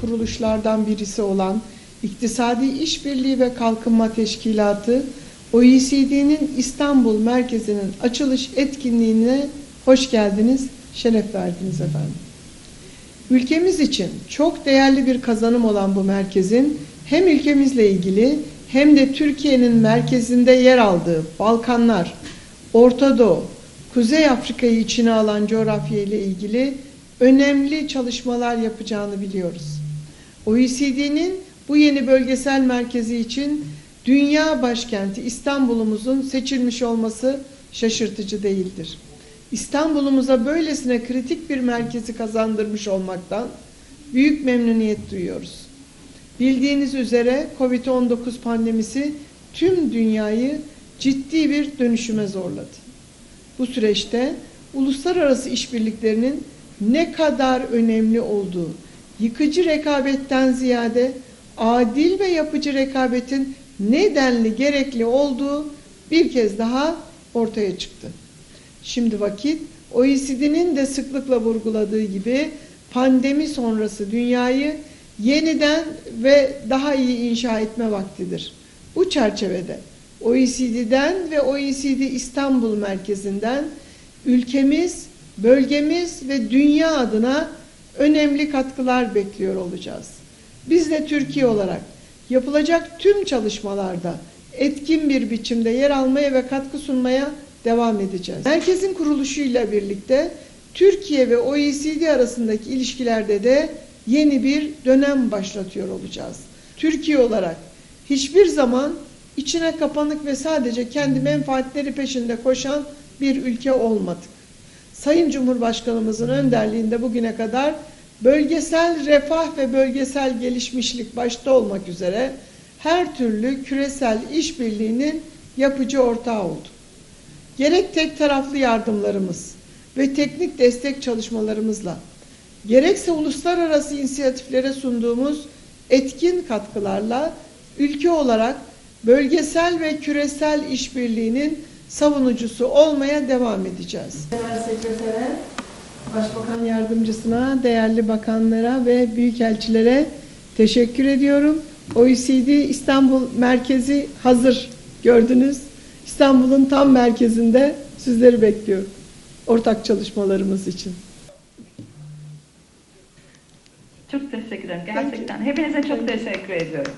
kuruluşlardan birisi olan İktisadi İşbirliği ve Kalkınma Teşkilatı OECD'nin İstanbul Merkezi'nin açılış etkinliğine hoş geldiniz, şeref verdiniz efendim. Ülkemiz için çok değerli bir kazanım olan bu merkezin hem ülkemizle ilgili hem de Türkiye'nin merkezinde yer aldığı Balkanlar, Orta Doğu, Kuzey Afrika'yı içine alan coğrafya ile ilgili önemli çalışmalar yapacağını biliyoruz. OECD'nin bu yeni bölgesel merkezi için dünya başkenti İstanbul'umuzun seçilmiş olması şaşırtıcı değildir. İstanbul'umuza böylesine kritik bir merkezi kazandırmış olmaktan büyük memnuniyet duyuyoruz. Bildiğiniz üzere Covid-19 pandemisi tüm dünyayı ciddi bir dönüşüme zorladı. Bu süreçte uluslararası işbirliklerinin ne kadar önemli olduğu, yıkıcı rekabetten ziyade adil ve yapıcı rekabetin nedenli gerekli olduğu bir kez daha ortaya çıktı. Şimdi vakit OECD'nin de sıklıkla vurguladığı gibi pandemi sonrası dünyayı yeniden ve daha iyi inşa etme vaktidir. Bu çerçevede OECD'den ve OECD İstanbul merkezinden ülkemiz, bölgemiz ve dünya adına önemli katkılar bekliyor olacağız. Biz de Türkiye olarak yapılacak tüm çalışmalarda etkin bir biçimde yer almaya ve katkı sunmaya devam edeceğiz. Merkezin kuruluşuyla birlikte Türkiye ve OECD arasındaki ilişkilerde de yeni bir dönem başlatıyor olacağız. Türkiye olarak hiçbir zaman içine kapanık ve sadece kendi menfaatleri peşinde koşan bir ülke olmadık. Sayın Cumhurbaşkanımızın önderliğinde bugüne kadar bölgesel refah ve bölgesel gelişmişlik başta olmak üzere her türlü küresel işbirliğinin yapıcı ortağı olduk. Gerek tek taraflı yardımlarımız ve teknik destek çalışmalarımızla, gerekse uluslararası inisiyatiflere sunduğumuz etkin katkılarla ülke olarak bölgesel ve küresel işbirliğinin savunucusu olmaya devam edeceğiz. Genel Sekretere, Başbakan Yardımcısına, değerli bakanlara ve büyükelçilere teşekkür ediyorum. OECD İstanbul Merkezi hazır gördünüz. İstanbul'un tam merkezinde sizleri bekliyorum. Ortak çalışmalarımız için. Çok teşekkür ederim gerçekten. Hepinize çok teşekkür ediyorum.